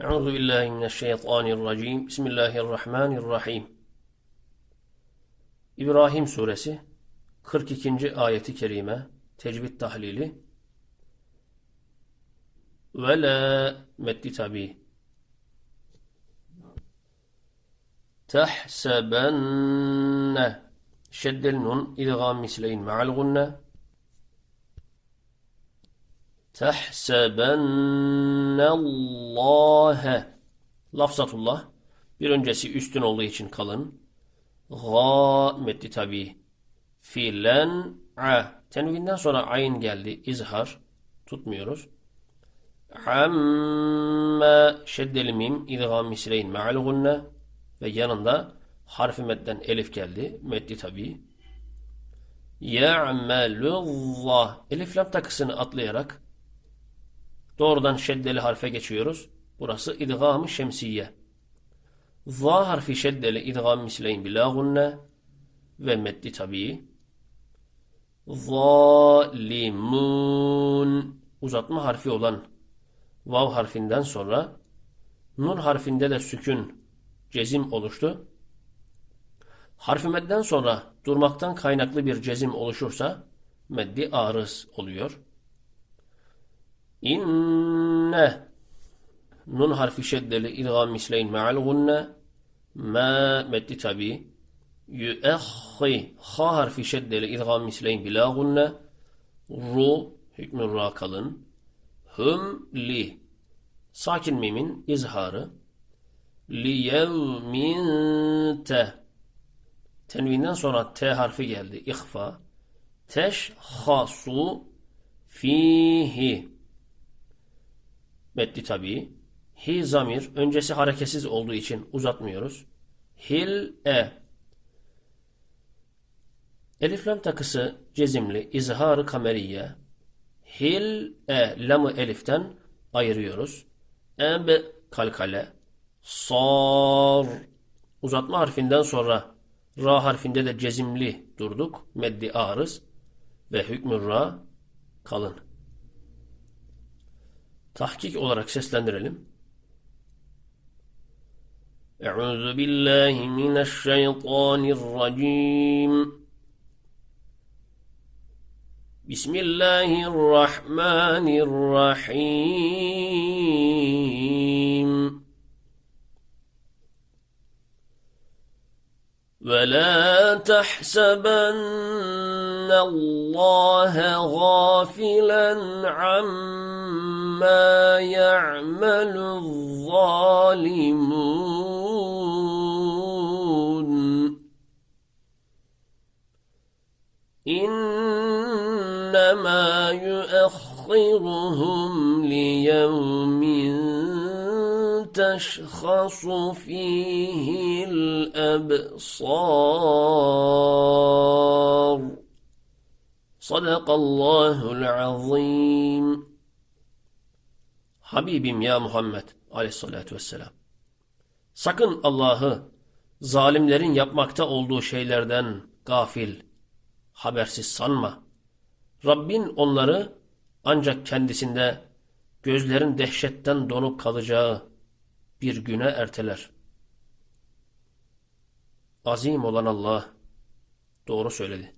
Euzu billahi mineşşeytanirracim. Bismillahirrahmanirrahim. İbrahim suresi 42. ayeti kerime tecvid tahlili ve la meddi tabi tahsebenne şeddel nun idgam misleyn ma'al gunne tahsebennallâhe lafzatullah bir öncesi üstün olduğu için kalın Ga meddi tabi. Filen a. Tenvinden sonra ayn geldi. İzhar. Tutmuyoruz. Amme şeddeli mim. İdgam misleyn ma'al gunne. Ve yanında harfi medden elif geldi. Meddi tabi. Ya'melullah. Elif lam takısını atlayarak doğrudan şeddeli harfe geçiyoruz. Burası idgam-ı şemsiye. Za harfi şeddeli idgam misleyn bila gunne ve meddi tabii. Zalimun uzatma harfi olan vav harfinden sonra nun harfinde de sükün cezim oluştu. Harfi medden sonra durmaktan kaynaklı bir cezim oluşursa meddi arız oluyor. İnne Nun harfi şeddeli idgam misleyn ma'al gunne ma meddi tabi yüehhi ha harfi şeddeli idgam misleyn bila gunne ru hükmü ra kalın li sakin mimin izharı li yevmin te tenvinden sonra t harfi geldi ihfa teş hasu fihi meddi tabi Hi zamir öncesi hareketsiz olduğu için uzatmıyoruz. Hil e. Elif lam takısı cezimli izharı kameriye. Hil e lamı eliften ayırıyoruz. Eb kalkale. Sar. Uzatma harfinden sonra ra harfinde de cezimli durduk. Meddi arız ve hükmü ra kalın tahkik olarak seslendirelim. Euzu billahi mineşşeytanirracim. Bismillahirrahmanirrahim. ولا تحسبن الله غافلا عما يعمل الظالمون. إنما يؤخرهم ليوم تشخص فيه الأبصار صدق الله العظيم Habibim ya Muhammed aleyhissalatü vesselam. Sakın Allah'ı zalimlerin yapmakta olduğu şeylerden gafil, habersiz sanma. Rabbin onları ancak kendisinde gözlerin dehşetten donup kalacağı bir güne erteler. Azim olan Allah doğru söyledi.